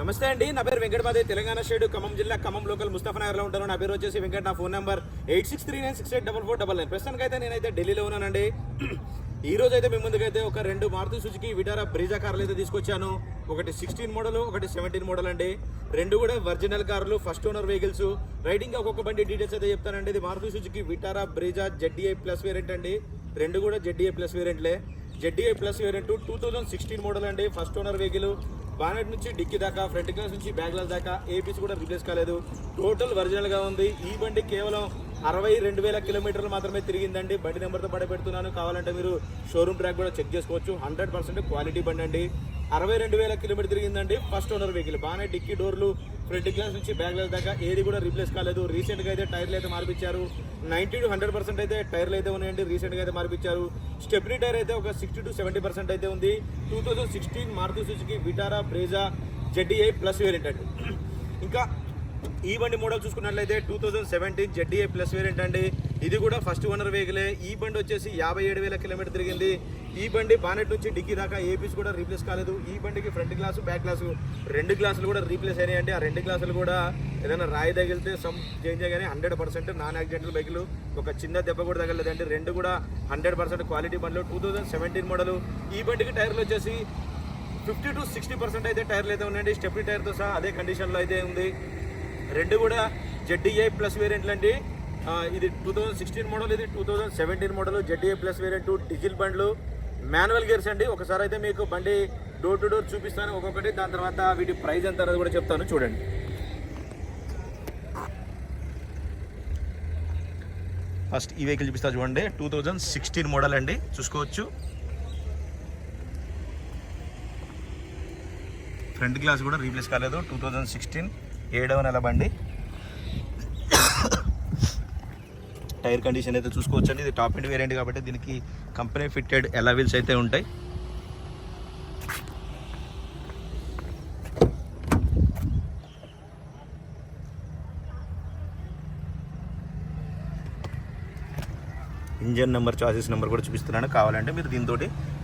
నమస్తే అండి. నా పేరు వెంకటమాదే తెలంగాణ స్టేట్ ఖమ్మం జిల్లా ఖమ్మం లోకల్ ముస్తఫానగర్లో ఉంటాను. నా పేరు వచ్చేసి వెంకట. నా phone number eight six three nine six eight double four double nine. ప్రస్తుతానికి అయితే నేనైతే ఢిల్లీలో ఉన్నానండి. ఈ రోజు అయితే మీ ముందుకైతే ఒక రెండు మారుతి సుజుకి విటారా బ్రీజా కార్లు అయితే తీసుకొచ్చాను. ఒకటి సిక్స్టీన్ మోడల్ ఒకటి సెవెంటీన్ మోడల్ అండి. రెండు కూడా ఒరిజినల్ కార్లు ఫస్ట్ ఓనర్ వెహికల్స్. రైడింగ్ ఒక్కొక్క బండి డీటెయిల్స్ అయితే చెప్తానండి. ఇది Maruti Suzuki Vitara Brezza ZDI plus variant అండి. రెండు కూడా ZDI plus వేరియంట్లే. ZDI plus variant two thousand sixteen model అండి. First owner vehicle. బానెట్ నుంచి డిక్కి దాకా ఫ్రంట్ గ్లాస్ నుంచి బ్యాక్ గ్లాస్ దాకా ఏ పీస్ కూడా రిప్లేస్ కాలేదు. టోటల్ ఒరిజినల్గా ఉంది. ఈ బండి కేవలం అరవై రెండు వేల కిలోమీటర్లు మాత్రమే తిరిగిందండి. బండి నెంబర్తో పడబెడుతున్నాను కావాలంటే మీరు షోరూమ్ ట్రాక్ కూడా చెక్ చేసుకోవచ్చు. హండ్రెడ్ పర్సెంట్ క్వాలిటీ బండి అండి. అరవై రెండు వేల కిలోమీటర్ తిరిగిందండి. ఫస్ట్ ఓనర్ వెహికల్ బాగానే డిక్కీ డోర్లు ఫ్రంట్ గ్లాస్ నుంచి బ్యాక్ గ్లాస్ దాకా ఏది కూడా రీప్లేస్ కాలేదు. రీసెంట్గా అయితే టైర్లు అయితే మార్పించారు నైన్టీ టు హండ్రెడ్ పర్సెంట్ అయితే టైర్లు అయితే ఉన్నాయండి. రీసెంట్గా అయితే మార్పించారు స్టెప్నీ టైర్ అయితే ఒక సిక్స్టీ టు సెవెంటీ పర్సెంట్ అయితే ఉంది. Two thousand sixteen Maruti Suzuki Vitara Brezza ZDI plus variant అండి. ఇంకా ఈ బండి మోడల్ చూసుకున్నట్లయితే two thousand seventeen ZDA plus variant అండి. ఇది కూడా ఫస్ట్ ఓనర్ వెహికలే. ఈ బండి వచ్చేసి యాభై ఏడు వేల కిలోమీటర్ తిరిగింది. ఈ బండి బానెట్ నుంచి డిక్కీ దాకా ఏ పీస్ కూడా రీప్లేస్ కాలేదు. ఈ బండికి ఫ్రంట్ గ్లాసు బ్యాక్ గ్లాసు రెండు గ్లాసులు కూడా రీప్లేస్ అయినాయండి ఆ రెండు గ్లాసులు కూడా ఏదైనా రాయి తగిలితే సమ్ చేంజ్ కానీ హండ్రెడ్ పర్సెంట్ నాన్ యాక్సిడెంటల్ బైకులు ఒక చిన్న దెబ్బ కూడా తగలేదండి రెండు కూడా హండ్రెడ్ పర్సెంట్ క్వాలిటీ బండ్లు. టూ థౌజండ్ సెవెంటీన్ మోడల్ ఈ బండికి టైర్లు వచ్చేసి ఫిఫ్టీ టు సిక్స్టీ పర్సెంట్ అయితే టైర్లు అయితే ఉన్నాయండి. స్టెప్నీ టైర్తో సహా అదే కండిషన్లో అయితే ఉంది. రెండు కూడా జెడ్డీఏ ప్లస్ వేరియంట్లు అండి. ఇది టూ థౌజండ్ సిక్స్టీన్ మోడల్ ఇది two thousand seventeen model ZA plus variant diesel బండ్లు మాన్యువల్ గేర్స్ అండి. ఒకసారి అయితే మీకు బండి డోర్ టు డోర్ చూపిస్తాను. ఒక్కొక్కటి దాని తర్వాత వీటి ప్రైస్ ఎంత అనేది కూడా చెప్తాను. చూడండి. ఫస్ట్ ఈ వెహికల్ చూపిస్తా చూడండి. టూ థౌజండ్ సిక్స్టీన్ మోడల్ అండి. చూసుకోవచ్చు. ఫ్రంట్ గ్లాస్ కూడా రీప్లేస్ కాలేదు. టూ థౌజండ్ సిక్స్టీన్ ఏడవ నెల బండి. టైర్ కండిషన్ అయితే చూసుకోవచ్చు అండి ఇది టాప్ ఎండ్ వేరియంట్ కాబట్టి దీనికి కంపెనీ ఫిట్టెడ్ ఎలా వీల్స్ అయితే ఉంటాయి. ఇంజన్ నెంబర్ చాసెస్ నెంబర్ కూడా చూపిస్తున్నాను. కావాలంటే మీరు దీంతో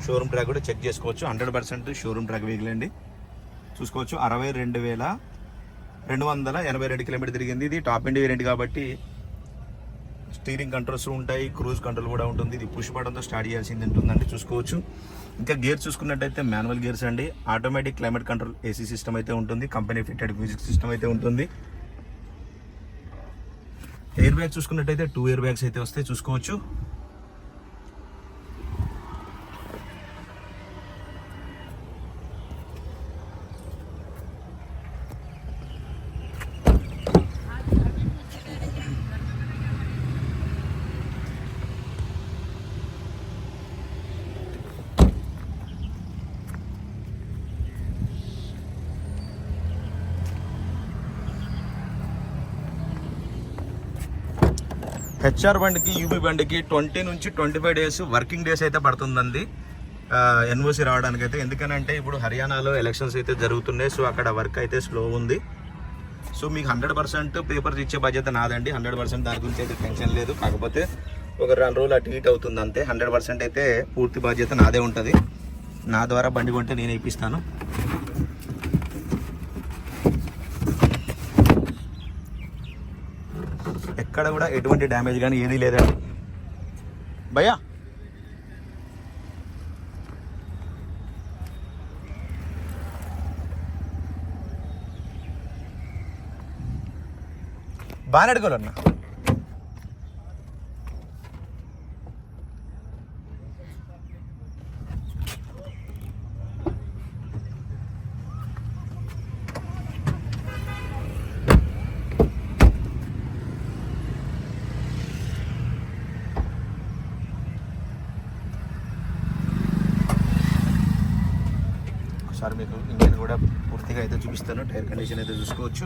షోరూమ్ ట్రాక్ కూడా చెక్ చేసుకోవచ్చు. Hundred percent showroom track vehicle అండి. చూసుకోవచ్చు. అరవై రెండు వేల రెండు వందల ఎనభై రెండు కిలోమీటర్ తిరిగింది. ఇది టాప్ ఎండ్ వేరియంట్ కాబట్టి స్టీరింగ్ కంట్రోల్స్ ఉంటాయి క్రూజ్ కంట్రోల్ కూడా ఉంటుంది. ఇది పుష్ బటన్తో స్టార్ట్ చేయాల్సింది ఉంటుందండి చూసుకోవచ్చు. ఇంకా గేర్ చూసుకున్నట్టయితే మాన్యువల్ గేర్స్ అండి. Automatic climate control AC system అయితే ఉంటుంది కంపెనీ ఫిట్టెడ్ మ్యూజిక్ సిస్టమ్ అయితే ఉంటుంది. ఎయిర్ బ్యాగ్ చూసుకున్నట్టయితే టూ ఇయర్ బ్యాగ్స్ అయితే వస్తాయి చూసుకోవచ్చు. హెచ్ఆర్ బండికి యూబీ బండికి ట్వంటీ నుంచి twenty five days working days అయితే పడుతుందండి. ఎన్ఓసి రావడానికి అయితే ఎందుకనంటే ఇప్పుడు హర్యానాలో ఎలక్షన్స్ అయితే జరుగుతున్నాయి. సో అక్కడ వర్క్ అయితే స్లో ఉంది. సో మీకు హండ్రెడ్ పర్సెంట్ పేపర్స్ ఇచ్చే బాధ్యత నాదండి. హండ్రెడ్ పర్సెంట్ దాని గురించి అయితే టెన్షన్ లేదు. కాకపోతే ఒక రెండు రోజులు అటు ఇటు అవుతుంది అంతే. హండ్రెడ్ పర్సెంట్ అయితే పూర్తి బాధ్యత నాదే ఉంటుంది. నా ద్వారా బండి కొంటే నేను ఇప్పిస్తాను. ఎక్కడ కూడా ఎటువంటి డ్యామేజ్ కానీ ఏదీ లేదండి. భయ్యా! బాగా అడగలన్నా ఒకసారి మీకు ఇంజిన్ కూడా పూర్తిగా అయితే చూపిస్తాను టైర్ కండిషన్ అయితే చూసుకోవచ్చు.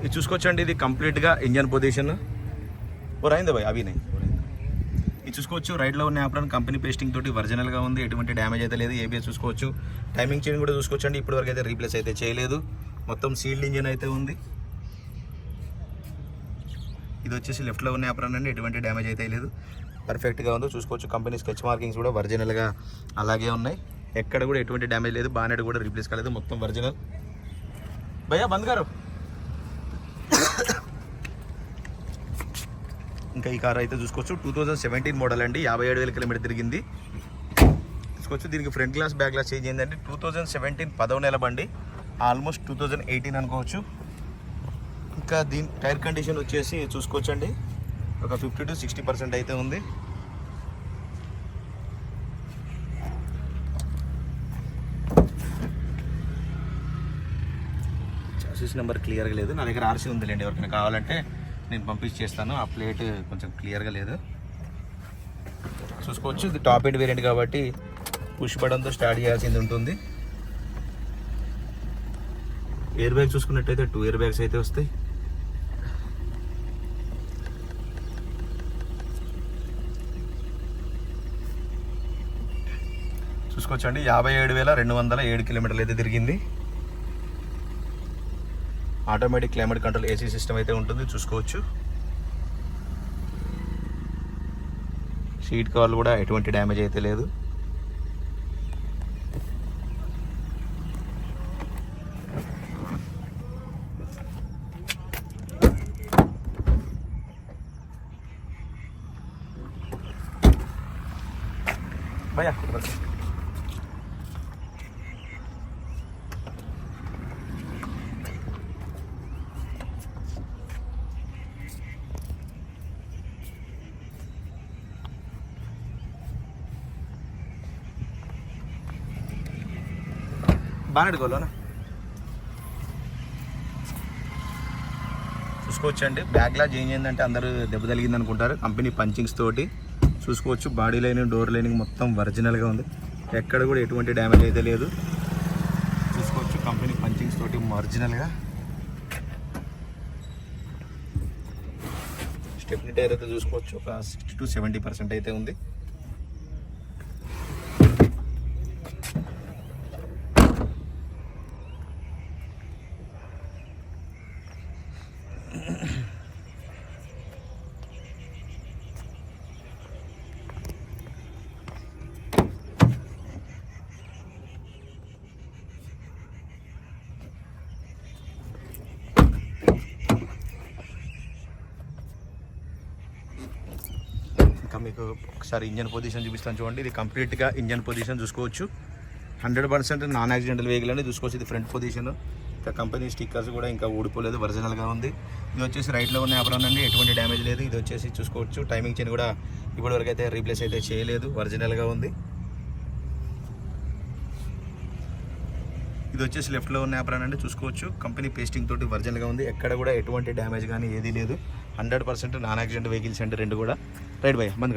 ఇది చూసుకోవచ్చండి ఇది కంప్లీట్గా ఇంజన్ పొజిషన్. ఓ రైంది భయ్ అవి నేను ఇది చూసుకోవచ్చు రైట్లో ఉన్న యాప్రాన్ కంపెనీ పేస్టింగ్ తోటి ఒరిజినల్గా ఉంది ఎటువంటి డ్యామేజ్ అయితే లేదు ఏబిఎస్ చూసుకోవచ్చు. టైమింగ్ చైన్ కూడా చూసుకోవచ్చు అండి ఇప్పటివరకు అయితే రీప్లేస్ అయితే చేయలేదు. మొత్తం సీల్డ్ ఇంజన్ అయితే ఉంది. ఇది వచ్చేసి లెఫ్ట్లో ఉన్న యాప్రాన్ అండి ఎటువంటి డ్యామేజ్ అయితే లేదు. పర్ఫెక్ట్గా ఉంది చూసుకోవచ్చు. కంపెనీ స్కెచ్ మార్కింగ్స్ కూడా ఒరిజినల్గా అలాగే ఉన్నాయి. ఎక్కడ కూడా ఎటువంటి డ్యామేజ్ లేదు. బానెట్ కూడా రీప్లేస్ కాలేదు. మొత్తం ఒరిజినల్. భయ్యా బంద్ గారు. ఇంకా ఈ కార్ అయితే చూసుకోవచ్చు. టూ థౌజండ్ సెవెంటీన్ మోడల్ అండి. యాభై ఏడు వేల కిలోమీటర్ తిరిగింది. చూసుకోవచ్చు దీనికి front glass back glass change అయిందండి టూ థౌజండ్ సెవెంటీన్ పదవ నెల బండి. ఆల్మోస్ట్ టూ థౌజండ్ ఎయిటీన్ అనుకోవచ్చు. ఇంకా దీని టైర్ కండిషన్ వచ్చేసి చూసుకోవచ్చండి. ఒక ఫిఫ్టీ టు సిక్స్టీ పర్సెంట్ అయితే ఉంది. ఆర్సీ నెంబర్ క్లియర్గా లేదు. నా దగ్గర ఆర్సీ ఉందిలేండి. ఎవరికైనా కావాలంటే నేను పంపించి చేస్తాను ఆ ప్లేట్ కొంచెం క్లియర్గా లేదు. చూసుకోవచ్చు. ఇది టాప్ ఎండ్ వేరియంట్ కాబట్టి పుష్ బటన్తో స్టార్ట్ చేయాల్సింది ఉంటుంది. ఎయిర్ బ్యాగ్ చూసుకున్నట్టయితే టూ ఇయర్ బ్యాగ్స్ అయితే వస్తాయి. చూసుకోవచ్చండి. యాభై ఏడు వేల రెండు వందల ఏడు కిలోమీటర్లు అయితే తిరిగింది. Automatic climate control AC system అయితే ఉంటుంది చూసుకోవచ్చు. సీట్ కవర్లు కూడా ఎటువంటి డ్యామేజ్ అయితే లేదు. భయ్యా బాగా గోలోనా చూసుకోవచ్చండి. బ్యాక్లా చేంజ్ అయిందంటే అందరూ దెబ్బ తగిలింది అనుకుంటారు. కంపెనీ పంచింగ్స్ తోటి చూసుకోవచ్చు. బాడీ లైనింగ్ డోర్ లైనింగ్ మొత్తం ఒరిజినల్గా ఉంది. ఎక్కడ కూడా ఎటువంటి డ్యామేజ్ అయితే లేదు. చూసుకోవచ్చు. కంపెనీ పంచింగ్స్ తోటి ఒరిజినల్గా స్టెప్ని టైర్ అయితే చూసుకోవచ్చు. ఒక సిక్స్టీ టు సెవెంటీ పర్సెంట్ అయితే ఉంది ఇంకా మీకు ఒకసారి ఇంజన్ పొజిషన్ చూపిస్తాను చూడండి. ఇది కంప్లీట్గా ఇంజన్ పొజిషన్ చూసుకోవచ్చు. Hundred percent non accidental vehicle అండి. చూసుకోవచ్చు ఇది ఫ్రంట్ పొజిషన్. ఇంకా కంపెనీ స్టిక్కర్స్ కూడా ఇంకా ఊడిపోలేదు ఒరిజినల్గా ఉంది. ఇది వచ్చేసి రైట్లో ఉన్న యాప్రాన్ అండి ఎటువంటి డ్యామేజ్ లేదు. ఇది వచ్చేసి చూసుకోవచ్చు. టైమింగ్ చైన్ కూడా ఇప్పటివరకు అయితే రీప్లేస్ అయితే చేయలేదు. ఒరిజినల్గా ఉంది. ఇది వచ్చేసి లెఫ్ట్లో ఉన్న యాప్రాన్ అండి చూసుకోవచ్చు. కంపెనీ పేస్టింగ్ తోటి ఒరిజినల్గా ఉంది. ఎక్కడ కూడా ఎటువంటి డ్యామేజ్ కానీ ఏదీ లేదు. Hundred percent non accident vehicles అండి రెండు కూడా. రైట్ భయ్య బంద్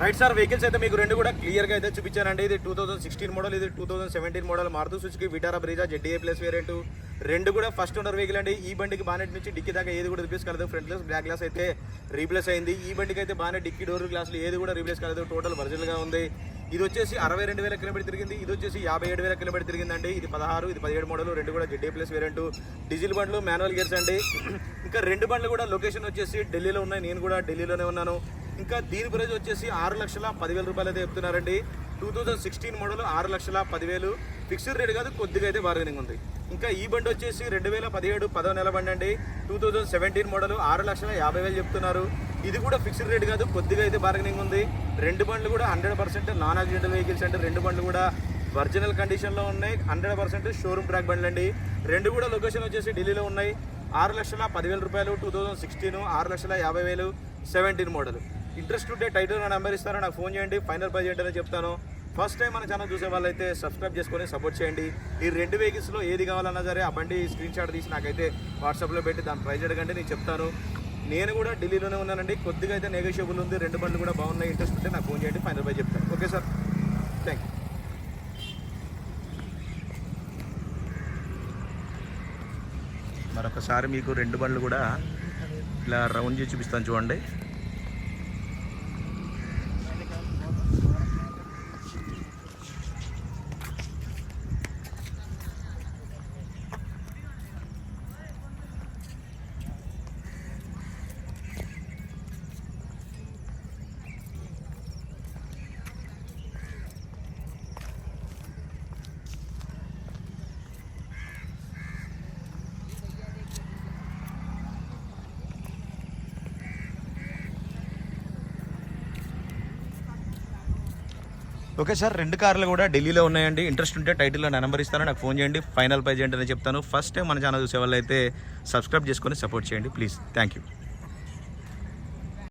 రైట్ సార్ వెహికల్స్ అయితే మీకు రెండు కూడా క్లియర్గా అయితే చూపించానండి. ఇది టూ థౌసండ్ సిక్స్టీన్ మోడల్ ఇది two thousand seventeen model Maruti Suzuki Vitara Brezza ZDA plus variant రెండు కూడా ఫస్ట్ ఓనర్ వెహికల్ అండి. ఈ బండికి బానెట్ నుంచి డిక్కీ దాకా ఏది కూడా రిప్లేస్ కాలేదు. ఫ్రంట్ గ్లాస్ బ్యాక్ గ్లాస్ అయితే రీప్లేస్ అయింది. ఈ బండికి అయితే బాగానే డిక్కీ డోర్ గ్లాసులు ఏది కూడా రీప్లేస్ కాలేదు. టోటల్ ఒరిజినల్గా ఉంది. ఇది వచ్చేసి అరవై రెండు వేల కిలోమీటర్ తిరిగింది. ఇది వచ్చేసి యాభై ఏడు వేల కిలోమీటర్ తిరిగిందండి. ఇది పదహారు ఇది పదిహేడు మోడల్ రెండు కూడా జెడ్డీ ప్లస్ వేరియంట్ డీజిల్ బండ్లు మాన్యువల్ గేర్స్ అండి. ఇంకా రెండు బండ్లు కూడా లొకేషన్ వచ్చేసి ఢిల్లీలో ఉన్నాయి. నేను కూడా ఢిల్లీలోనే ఉన్నాను. ఇంకా దీని ప్రైజ్ వచ్చేసి ఆరు లక్షల పదివేల రూపాయలు అయితే చెప్తున్నారండి. టూ థౌజండ్ సిక్స్టీన్ మోడల్ ఆరు లక్షల పదివేలు. ఫిక్స్డ్ రేట్ కాదు కొద్దిగా అయితే బార్గెనింగ్ ఉంది. ఇంకా ఈ బండి వచ్చేసి రెండు వేల పదిహేడు పదో నెల బండి అండి. టూ థౌజండ్ సెవెంటీన్ మోడల్ ఆరు లక్షల యాభై వేలు చెప్తున్నారు. ఇది కూడా ఫిక్స్డ్ రేట్ కాదు కొద్దిగా అయితే బార్గెనింగ్ ఉంది. రెండు బండ్లు కూడా hundred percent non accident vehicles అంటే రెండు బండ్లు కూడా ఒరిజినల్ కండిషన్లో ఉన్నాయి. హండ్రెడ్ పర్సెంట్ షోరూమ్ ట్రాక్ బండ్లు అండి. రెండు కూడా లొకేషన్ వచ్చేసి ఢిల్లీలో ఉన్నాయి. ఆరు లక్షల పదివేల రూపాయలు టూ థౌజండ్ సిక్స్టీన్ ఆరు లక్షల యాభై వేలు సెవెంటీన్ మోడల్. ఇంట్రెస్ట్ ఉంటే టైటిల్ నా నెంబర్ ఇస్తాను నాకు ఫోన్ చేయండి ఫైనల్ ప్రైజ్ ఏంటనే చెప్తాను. ఫస్ట్ టైం మన ఛానల్ చూసే వాళ్ళైతే సబ్స్క్రైబ్ చేసుకొని సపోర్ట్ చేయండి. ఈ రెండు వెహికల్స్లో ఏది కావాలన్నా సరే ఆ బండి స్క్రీన్ షాట్ తీసి నాకైతే వాట్సాప్లో పెట్టి దాని ప్రైజ్ అడగండి నేను చెప్తాను. నేను కూడా ఢిల్లీలోనే ఉన్నానండి. కొద్దిగా అయితే నెగోషియబుల్ ఉంది. రెండు బండ్లు కూడా బాగున్నాయి. ఇంట్రెస్ట్ ఉంటే నాకు ఫోన్ చేయండి ఫైనల్ ప్రైజ్ చెప్తాను. ఓకే సార్ థ్యాంక్ యూ మరొకసారి మీకు రెండు బండ్లు కూడా ఇలా రౌండ్ చేసి చూపిస్తాను చూడండి. ఓకే సార్ రెండు కార్లు కూడా ఢిల్లీలో ఉన్నాయండి. ఇంట్రెస్ట్ ఉంటే టైటిల్లో నా నెంబర్ ఇస్తాను. నాకు ఫోన్ చేయండి. ఫైనల్ ప్రైజ్ అని చెప్తాను. ఫస్ట్ టైం మన ఛానల్ చూసే వాళ్ళు అయితే సబ్స్క్రైబ్ చేసుకొని సపోర్ట్ చేయండి ప్లీజ్. Thank you.